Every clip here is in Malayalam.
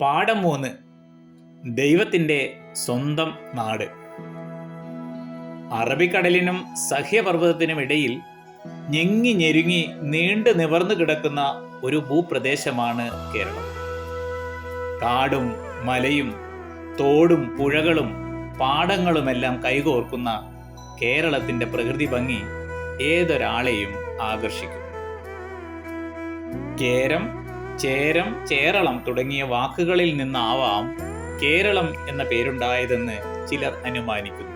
പാഠം മൂന്ന്. ദൈവത്തിന്റെ സ്വന്തം നാട്. അറബിക്കടലിനും സഹ്യപർവതത്തിനും ഇടയിൽ ഞെങ്ങി ഞെരുങ്ങി നീണ്ടു നിവർന്നു കിടക്കുന്ന ഒരു ഭൂപ്രദേശമാണ് കേരളം. കാടും മലയും തോടും പുഴകളും പാടങ്ങളുമെല്ലാം കൈകോർക്കുന്ന കേരളത്തിന്റെ പ്രകൃതി ഭംഗി ഏതൊരാളെയും ആകർഷിക്കും. കേരം ചേരം ചേരളം തുടങ്ങിയ വാക്കുകളിൽ നിന്നാവാം കേരളം എന്ന പേരുണ്ടായതെന്ന് ചിലർ അനുമാനിക്കുന്നു.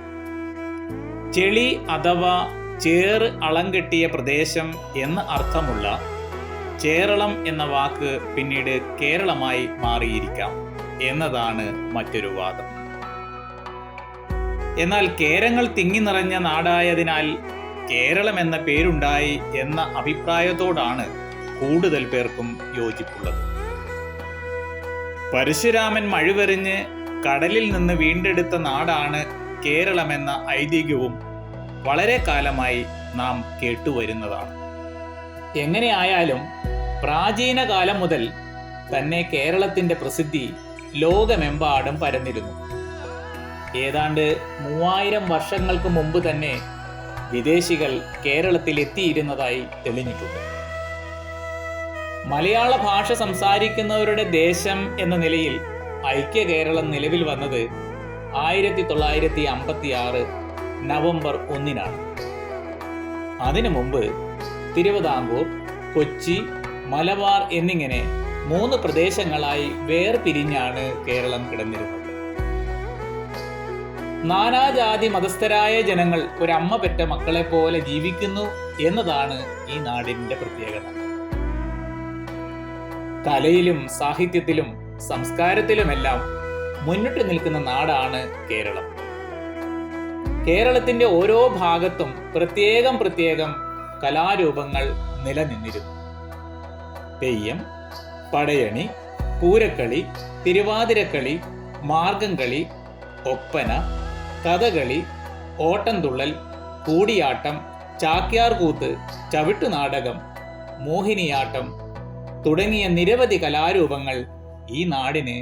ചെളി അഥവാ ചേറ് അളം കെട്ടിയ പ്രദേശം എന്ന അർത്ഥമുള്ള ചേരളം എന്ന വാക്ക് പിന്നീട് കേരളമായി മാറിയിരിക്കാം എന്നതാണ് മറ്റൊരു വാദം. എന്നാൽ കേരങ്ങൾ തിങ്ങി നിറഞ്ഞ നാടായതിനാൽ കേരളം എന്ന പേരുണ്ടായി എന്ന അഭിപ്രായത്തോടാണ് കൂടുതൽ പേർക്കും യോജിപ്പുള്ളത്. പരശുരാമൻ മഴുവെറിഞ്ഞ് കടലിൽ നിന്ന് വീണ്ടെടുത്ത നാടാണ് കേരളമെന്ന ഐതിഹ്യവും വളരെ കാലമായി നാം കേട്ടുവരുന്നതാണ്. എങ്ങനെയായാലും പ്രാചീന കാലം മുതൽ തന്നെ കേരളത്തിന്റെ പ്രസിദ്ധി ലോകമെമ്പാടും പരന്നിരുന്നു. ഏതാണ്ട് മൂവായിരം വർഷങ്ങൾക്ക് മുമ്പ് തന്നെ വിദേശികൾ കേരളത്തിൽ എത്തിയിരുന്നതായി തെളിഞ്ഞിട്ടുണ്ട്. മലയാള ഭാഷ സംസാരിക്കുന്നവരുടെ ദേശം എന്ന നിലയിൽ ഐക്യ കേരളം നിലവിൽ വന്നത് ആയിരത്തി തൊള്ളായിരത്തി അമ്പത്തി ആറ് നവംബർ ഒന്നിനാണ്. അതിനു മുമ്പ് തിരുവിതാംകൂർ കൊച്ചി മലബാർ എന്നിങ്ങനെ മൂന്ന് പ്രദേശങ്ങളായി വേർപിരിഞ്ഞാണ് കേരളം കിടന്നിരുന്നത്. നാനാജാതി മതസ്ഥരായ ജനങ്ങൾ ഒരമ്മ പെറ്റ മക്കളെ പോലെ ജീവിക്കുന്നു എന്നതാണ് ഈ നാടിന്റെ പ്രത്യേകത. കലയിലും സാഹിത്യത്തിലും സംസ്കാരത്തിലുമെല്ലാം മുന്നിട്ട് നിൽക്കുന്ന നാടാണ് കേരളം. കേരളത്തിന്റെ ഓരോ ഭാഗത്തും പ്രത്യേകം പ്രത്യേകം കലാരൂപങ്ങൾ നിലനിന്നിരുന്നു. തെയ്യം പടയണി പൂരക്കളി തിരുവാതിരക്കളി മാർഗംകളി ഒപ്പന കഥകളി ഓട്ടംതുള്ളൽ കൂടിയാട്ടം ചാക്യാർകൂത്ത് ചവിട്ടുനാടകം മോഹിനിയാട്ടം തുടങ്ങിയ നിരവധി കലാരൂപങ്ങൾ ഈ നാടിന്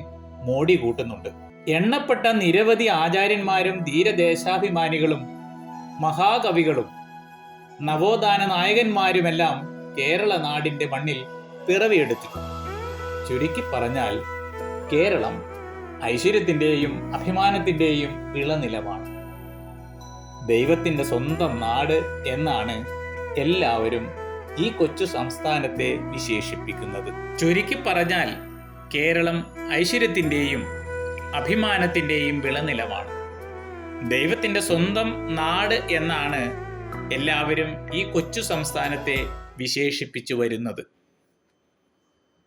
മോടി കൂട്ടുന്നുണ്ട്. എണ്ണപ്പെട്ട നിരവധി ആചാര്യന്മാരും ധീരദേശാഭിമാനികളും മഹാകവികളും നവോത്ഥാന നായകന്മാരുമെല്ലാം കേരള നാടിന്റെ മണ്ണിൽ പിറവിയെടുത്തിട്ടുണ്ട്. ചുരുക്കി പറഞ്ഞാൽ കേരളം ഐശ്വര്യത്തിന്റെയും അഭിമാനത്തിന്റെയും വിളനിലമാണ് ദൈവത്തിന്റെ സ്വന്തം നാട് എന്നാണ് എല്ലാവരും ഈ കൊച്ചു സംസ്ഥാനത്തെ വിശേഷിപ്പിക്കുന്നത്. ചുരുക്കി പറഞ്ഞാൽ കേരളം ഐശ്വര്യത്തിന്റെയും അഭിമാനത്തിന്റെയും വിളനിലമാണ്. ദൈവത്തിന്റെ സ്വന്തം നാട് എന്നാണ് എല്ലാവരും ഈ കൊച്ചു സംസ്ഥാനത്തെ വിശേഷിപ്പിച്ചു വരുന്നത്.